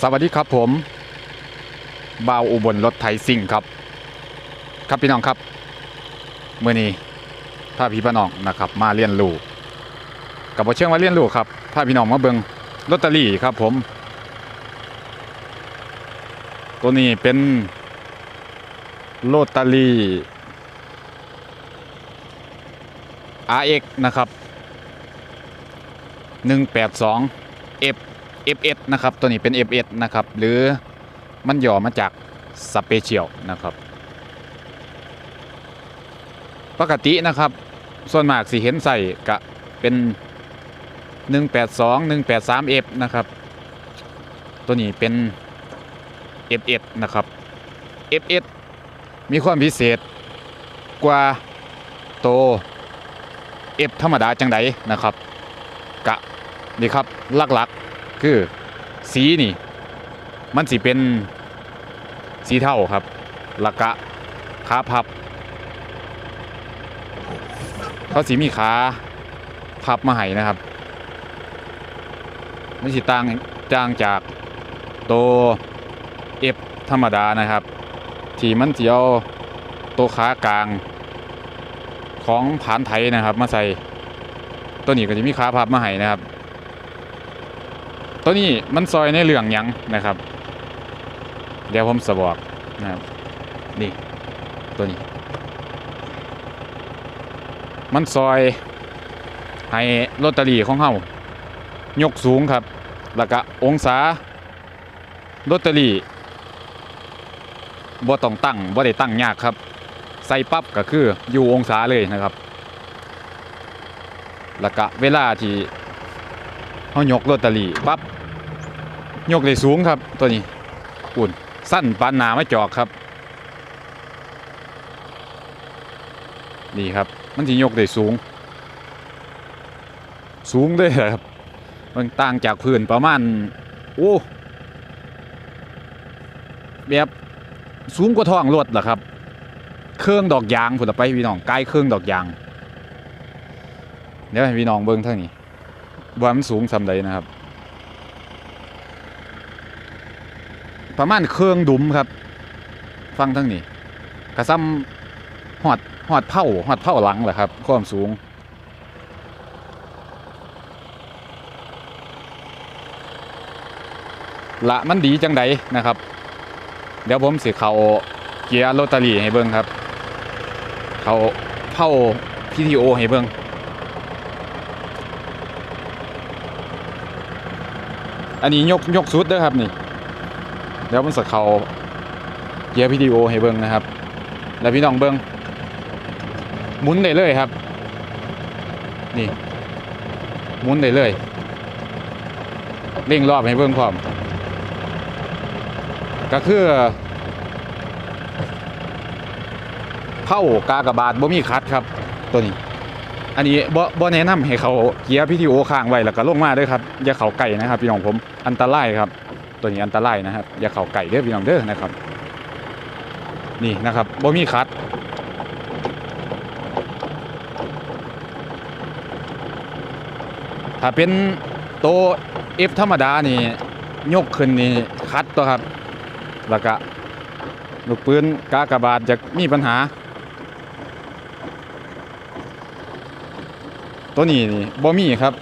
สวัสดีครับผมบ่าวอุบลรถไถซิ่งครับ ครับพี่น้องครับเมื่อนี้พาพี่พี่น้องนะครับ มาเรียนรู้กับบ่เชื่อว่าเรียนรู้ครับพาพี่น้องมาเบิงลอตเตอรี่ครับผม ตัวนี้เป็นลอตเตอรี่ RX นะครับ 182 F FS นะครับ ตัวนี้เป็น FS นะครับ หรือมันย่อมาจาก Special นะครับ ปกตินะครับ ส่วนมากสิเห็นใส่กะเป็น 182 183 F นะครับ ตัวนี้เป็น FS นะครับ FS มีความพิเศษกว่าโต F ธรรมดาจังไดนะครับ กะนี่ครับหลักๆ คือสีนี่ มันสิเป็นสีเทาครับลวกะขาพับเขาสีมีขาพับมาให้นะครับ มันสิต่างจางจากตัวเอฟธรรมดานะครับ ที่มันสิเอาตัวขากลางของผานไทยนะครับ มาใส่ตัวนี้ก็จะมีขาพับมาให้นะครับ ตัวนี้มันซอยในเรื่องยังนะครับ เดี๋ยวผมสบอกนะครับนี่ตัวนี้ มันซอยให้ลอตเตอรี่ของเฮายกสูงครับ แล้วก็องศาลอตเตอรี่บ่ต้องตั้งบ่ได้ตั้งยากครับ ใส่ปั๊บก็คืออยู่องศาเลยนะครับ แล้วก็เวลาที่เฮายกลอตเตอรี่ปั๊บ ยกได้สูงครับตัวนี้อุ่นสั้นปานหนาไม่จอกครับนี่ครับ มันสิยกได้สูง สูงด้วยครับมันต่างจากพื้นประมาณโอ้แบบสูงกว่าท้องรถเหรอครับ เครื่องดอกยางผุดไปพี่น้องใกล้เครื่องดอกยางเดี๋ยวให้พี่น้องเบิ้งเท่านี้ว่ามันสูงสำใดนะครับ ประมาณเครื่องดุมครับ ฟังทั้งนี้กระซ้ำหอดหอดเผาหอดเผาหลังเหรอครับ ความสูง ละมันดีจังใดนะครับ เดี๋ยวผมสิเขาเกียร์โรตารี่ให้เบิ้งครับ เขาเผา PTO ให้เบิ้งอันนี้ยกยกสุดเด้อครับนี่ เดี๋ยวมันสักเขาเกียร์ PTO ให้เบิ้งนะครับ แล้วพี่น้องเบิ้งหมุนได้เลยครับ นี่หมุนได้เลยเร่งรอบให้เบิ้งพร้อม ก็คือเผากากบาทบ่มีคัดครับ ตัวนี้ อันนี้บ่บ่แนะนำให้เขาเกียร์พีทีโอค้างไว้แล้วก็ลงมาด้วยครับ อย่าเขาไก่นะครับ พี่น้องผมอันตรายครับ ตัวนี้อันตรายนะครับ อย่าเข่าไก่เด้อพี่น้องเด้อนะครับ นี่นะครับบ่มีคัดถ้าเป็นโตเอฟธรรมดานี่ยกขึ้นนี่คัดตัวครับ แล้วก็ลูกปืนกากระบาทจะมีปัญหา ตัวนี้นี่บ่มีครับ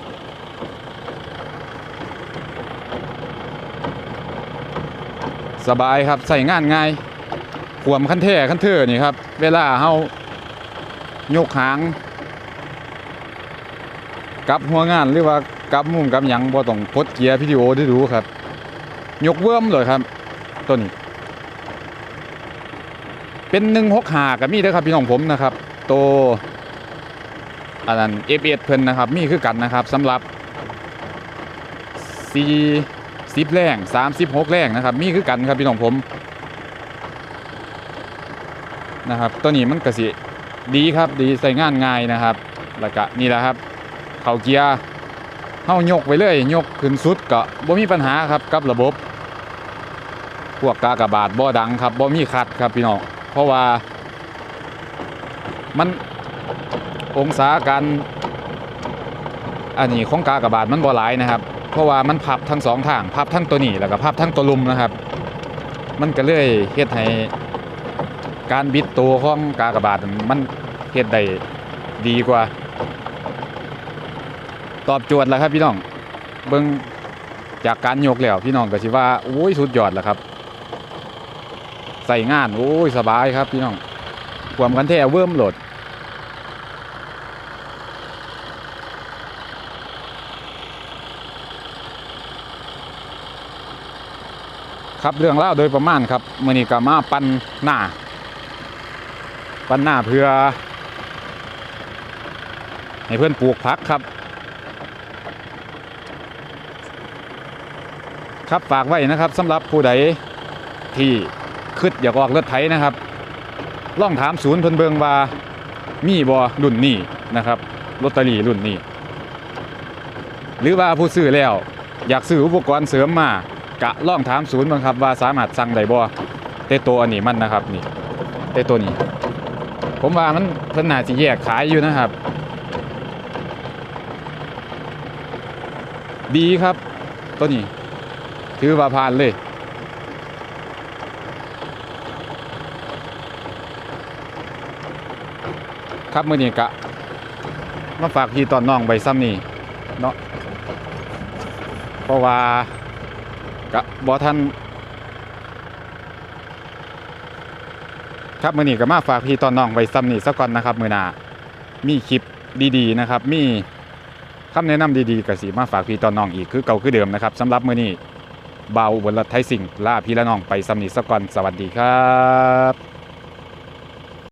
สบายครับใส่งานง่ายขวมคันเท่คันเทอนี่ครับ เวลาเฮายกหางกับหัวงานหรือว่ากับมุมกับหยังบ่ต้องกดเกียร์วิดีโอได้ดูครับ ยกเวิร์มเลยครับตัวนี้ เป็นหนึ่งหกหากับมีด้อครับพี่น้องผมนะครับตัวอันนั้นเอฟเอเพิ่นนะครับ มีคือกันนะครับสำหรับสี่ สิบแรงสามสิบหกแรงนะครับ มีคือกันครับพี่น้องผมนะครับตัวนี้มันกระสิดีครับดีใส่งานง่ายนะครับแล้วก็นี่แหละครับ เขาเกียร์เฮายกไปเลยยกขึ้นสุดก็บ่มีปัญหาครับกับระบบ พวกกากบาทบ่ดังครับบ่มีคัดครับพี่น้องเพราะว่ามันองศาการอันนี้ของกากบาทมันบ่หลายนะครับ เพราะว่ามันพับทั้งสองทางพับทั้งตัวนี้แล้วก็พับทั้งตัวลุมนะครับ มันก็เลยเฮ็ดให้การบิดตัวของกากบาทมันเฮ็ดได้ดีกว่า ตอบโจทย์แล้วครับพี่น้องเบิ่งจากการยกแล้วพี่น้องก็สิว่าโอ้ยสุดยอดแล้วครับ ใส่งานโอ้ยสบายครับพี่น้องความกันแท้เวิร์มโหลด ครับเรื่องเล่าโดยประมาณครับมือนี้ก็มาปันหน้า ปันหน้าเพื่อ ให้เพื่อนปลูกพักครับ ครับฝากไว้นะครับสำหรับผู้ใดที่คิดอยากออกรถไถนะครับล่องถามศูนย์เพิ่นเบิงว่ามีบอรุ่นนี้นะครับลอตเตอรี่รุ่นนี้ หรือว่าผู้ซื้อแล้ว อยากซื้ออุปกรณ์เสริมมา กะล่องถามศูนย์บ้างครับว่าสามารถสั่งได้บ่แต่ตัวอันนี้มันนะครับนี่แต่ตัวนี้ ผมว่ามันเพิ่นน่าสิแยกขายอยู่นะครับ ดีครับ ตัวนี้ ถือว่าผ่านเลยครับมื้อนี้กะมาฝากพี่ตอนน้องไว้ซ้ำนี่เนาะเพราะว่า กะบ่ทันครับมือนี้ก็มาฝากพี่ตอนน้องไว้ซ้ำนี่สัก่อนนะครับ มือนามีคลิปดีๆนะครับ มีคำแนะนำดีๆกับสีมาฝากพี่ตอนน้องอีกคือเก่าคือเดิมนะครับสำหรับมือนี้เบาบนรถไทยสิ่งล่าพี่ละน้องไปสำนีสก่อนสวัสดีครับ